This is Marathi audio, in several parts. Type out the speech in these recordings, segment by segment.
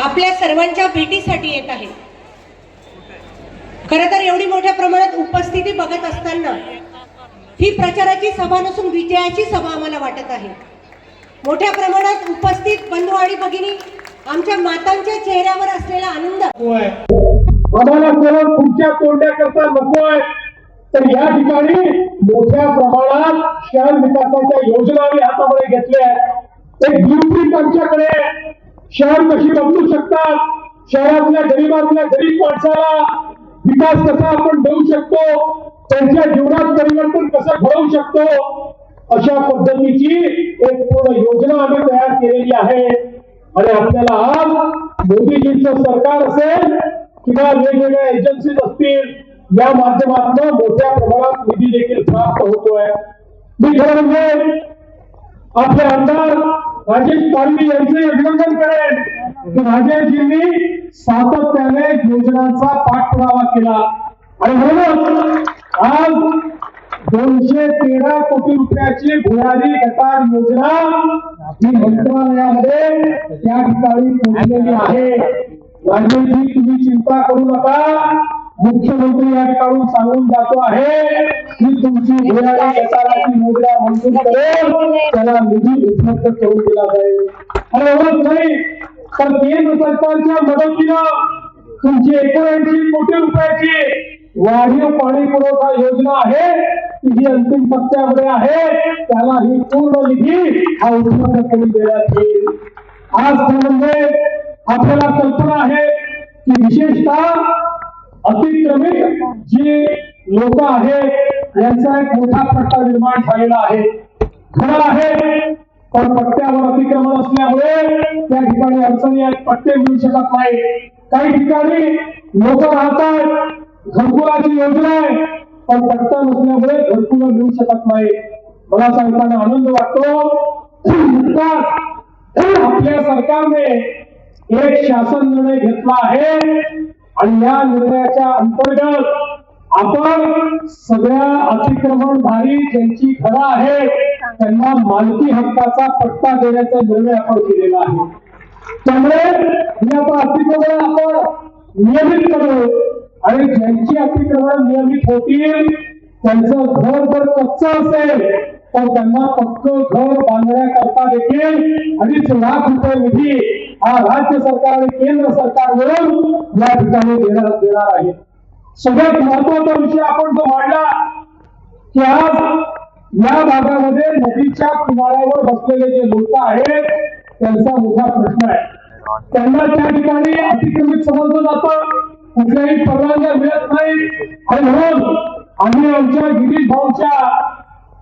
आपल्या सर्वांच्या भेटीसाठी येत आहे. खर तर एवढी मोठ्या प्रमाणात उपस्थिती बघत असताना ही प्रचाराची सभा नसून विजयाची सभा आम्हाला वाटत आहे. मोठ्या प्रमाणात उपस्थित बंधू आणि भगिनी आमच्या मातांच्या चेहऱ्यावर असलेला आनंद. आम्हाला केवळ पुढच्या तोडण्याकरता आहे तर या ठिकाणी मोठ्या प्रमाणात शहर विकासाच्या योजना आम्ही हातामध्ये घेतल्या एक ब्लू प्रिंट आमच्याकडे शहर कशी बदलू शकतात? शहरातल्या गरीबातल्या गरीब माणसाला विकास कसा आपण देऊ शकतो? त्यांच्या जीवनात परिवर्तन कसं घडवू शकतो? अशा पद्धतीची एक पूर्ण योजना आम्ही तयार केलेली आहे. आणि आपल्याला आज मोदीजींचं सरकार असेल किंवा वेगवेगळ्या एजन्सीज असतील या माध्यमातून मोठ्या प्रमाणात निधी देखील प्राप्त होतोय. मी खरं म्हणजे आपले आमदार राजेश पारवी यांचे अभिनंदन करेन. की राजेशजींनी सातत्याने योजनांचा पाठपुरावा केला. आणि म्हणूनच आज दोनशे तेरा कोटी रुपयाची भुयारी गटार योजना ही मंत्रालयामध्ये त्या ठिकाणी पोहोचलेली आहे. राजेशजी तुम्ही चिंता करू नका. मुख्यमंत्री या ठिकाणी सांगून जातो आहे की तुमची मंजूर करून त्याला निधी उपलब्ध करून दिला जाईल. आणि एवढंच नाही तर केंद्र सरकारच्या मदतीनं तुमची एकोणऐंशी कोटी रुपयाची वाढीव पाणी पुरवठा योजना आहे ती जी अंतिम टप्प्यामध्ये आहे त्याला ही पूर्ण निधी हा उपलब्ध करून देण्यात येईल. आज म्हणजे आपल्याला कल्पना आहे की विशेषतः अतिक्रमित जी लोक आहेत यांचा एक मोठा पट्टा निर्माण झालेला आहे. खरं आहे पण पट्ट्यावर अतिक्रमण असल्यामुळे त्या ठिकाणी अडचणी आहेत पट्टे मिळू शकत नाही काही ठिकाणी लोक राहतात घरकुलाची योजना आहे पण पट्टा नसल्यामुळे घरकुल मिळू शकत नाही मला सांगताना आनंद वाटतो आपल्या सरकारने. एक शासन निर्णय घेतला आहे आणि या निर्णयाच्या अंतर्गत आपण सगळ्या अतिक्रमणधारी ज्यांची घरं आहे त्यांना मालकी हक्काचा पट्टा देण्याचा निर्णय आपण केलेला आहे. त्यामुळे हे आता अतिक्रमण आपण नियमित करू आणि ज्यांची अतिक्रमण नियमित होतील त्यांचं घर जर कच्चं असेल तर त्यांना पक्क घर बांधण्याकरता देखील अडीच लाख रुपये निधी हा राज्य सरकार आणि केंद्र सरकार मिळून या ठिकाणी देणार देणार आहे. सगळ्यात महत्त्वाचा विषय आपण जो मांडला की आज या भागामध्ये नदीच्या किनाऱ्यावर बसलेले जे लोक आहेत त्यांचा मोठा प्रश्न आहे. त्यांना त्या ठिकाणी अतिक्रमित समजलं जातं. कुठल्याही परवानग्या मिळत नाही. आणि म्हणून आम्ही आमच्या गिरीश भाऊच्या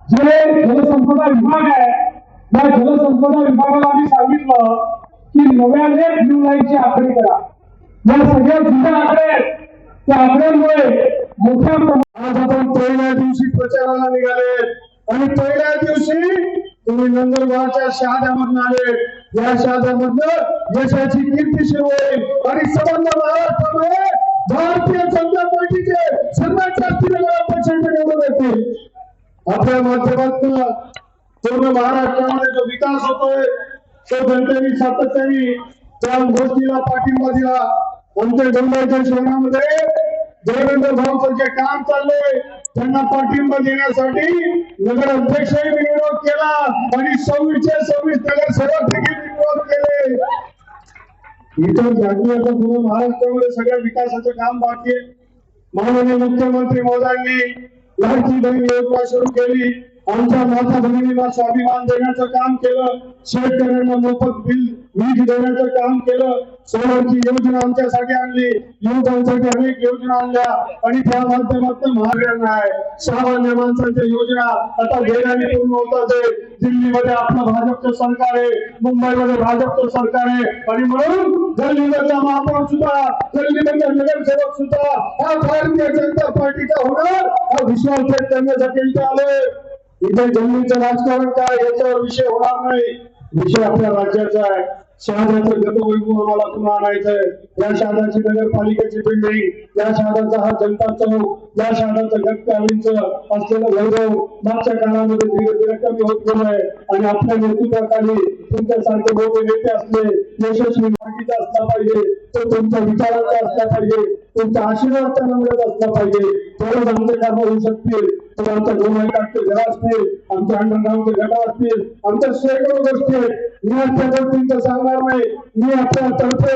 जे जलसंपदा विभाग आहे या जलसंपदा विभागाला आम्ही सांगितलं की नव्याने ब्ल्यू लाईनची आखणी करा. या सगळ्या जुन्या आकडे त्या आकड्यांमुळे मोठ्या प्रमाणात आपण पहिल्या दिवशी प्रचाराला निघाले आणि पहिल्या दिवशी तुम्ही नंदुरबारच्या शहाद्यामधून आले या शहाद्यामधनं यशाची कीर्ती सुरू होईल आणि संबंध महाराष्ट्रामध्ये भारतीय जनता पार्टीचे सर्वात जास्त प्रचंड निवडून येतील. आपल्या माध्यमातून पूर्ण महाराष्ट्रामध्ये जो विकास होतोय तो जनतेने सातत्याने त्या गोष्टीला पाठिंबा दिला आमच्या डोंगरच्या शहरामध्ये? देवेंद्र भाऊचं जे काम चाललंय त्यांना पाठिंबा देण्यासाठी नगर अध्यक्षही विरोध केला आणि सव्वीसचे सव्वीस नगरसेवक देखील विरोध केले. इतर जाती आता पूर्ण महाराष्ट्रामध्ये सगळ्या विकासाचं काम बाकी आहे. माननीय मुख्यमंत्री मोदांनी लाडकी बहीण योजना सुरू केली. आमच्या मोठ्या भगिनीला स्वाभिमान देण्याचं काम केलं. शेतकऱ्यांना मोफत बिल वीज देण्याचं काम केलं. सोलरची योजना आमच्यासाठी आणली. युवकांसाठी अनेक योजना आणल्या. आणि त्या माध्यमातून महाराष्ट्र आहे. सामान्य माणसांच्या योजना आता वेगाने पूर्ण होतात आहे. दिल्लीमध्ये आपलं भाजपचं सरकार आहे. मुंबईमध्ये भाजपचं सरकार आहे. आणि म्हणून गल्लीमधला महापौर सुद्धा गल्लीमधला नगरसेवक सुद्धा हा भारतीय जनता पार्टीचा होणार? हा विश्वास व्यक्त करण्यासाठी इथे आलोय इथे जमिनीचं राजकारण काय याच्यावर विषय होणार नाही. विषय आपल्या राज्याचा आहे. शहादाचं गतवैभव आम्हाला पुन्हा आणायचं आहे. या शहादाची नगरपालिकेची बिल्डिंग या शहादाचा हा जनता चौक या शहादाचं गतकालीनचं असलेलं वैभव मागच्या काळामध्ये धीरे धीरे कमी होत गेलं आहे. आणि आपल्या नेतृत्वाखाली तुमच्यासारखे मोठे नेते असले यशस्वी मार्गीचा असला पाहिजे तो तुमच्या विचाराचा असला पाहिजे तुमचा आशीर्वाद त्यांना मिळत असला पाहिजे तरच आमचे काम होऊ शकतील तर आमच्या गोमाईकाठचे घर असतील आमच्या अंडरग्राऊंडचे गटा असतील आमच्या शेकडो गोष्टी आहेत. मी आपल्या त्या गोष्टींचं सांगणार नाही. मी आपल्या तर्फे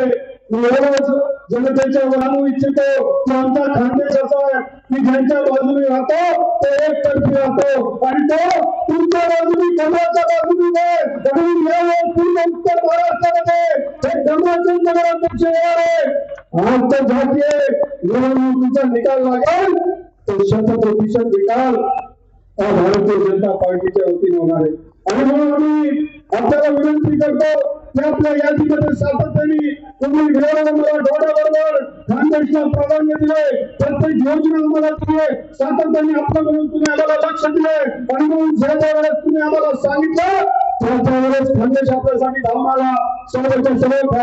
एवढंच जनतेच्या आणू इच्छितो. की आमचा खानदेश असा आहे की ज्यांच्या बाजूने राहतो तो एक तर्फी राहतो. आणि तो तुमच्या बाजूने कमळाच्या बाजूने म्हणून यावेळेस पूर्ण उत्तर महाराष्ट्रामध्ये. हे कमळाचे नगराध्यक्ष येणार आहे आंतरजातीय निवडणुकीचा निकाल लागेल. पैशाचा प्रतिशत निकाल हा भारतीय जनता पार्टीच्या वतीने होणार आहे. आणि म्हणून आम्ही आपल्याला विनंती करतो की आपल्या यादीमध्ये सातत्याने तुम्ही मला डोळ्याबरोबर. खानदेशला प्राधान्य दिले प्रत्येक योजना आम्हाला दिले सातत्याने आपल्या म्हणून तुम्ही आम्हाला लक्ष दिले. आणि म्हणून ज्या ज्या वेळेस तुम्ही आम्हाला सांगितलं त्या त्यावेळेस खानदेश आपल्यासाठी धावणारा सर्वच्या सर्व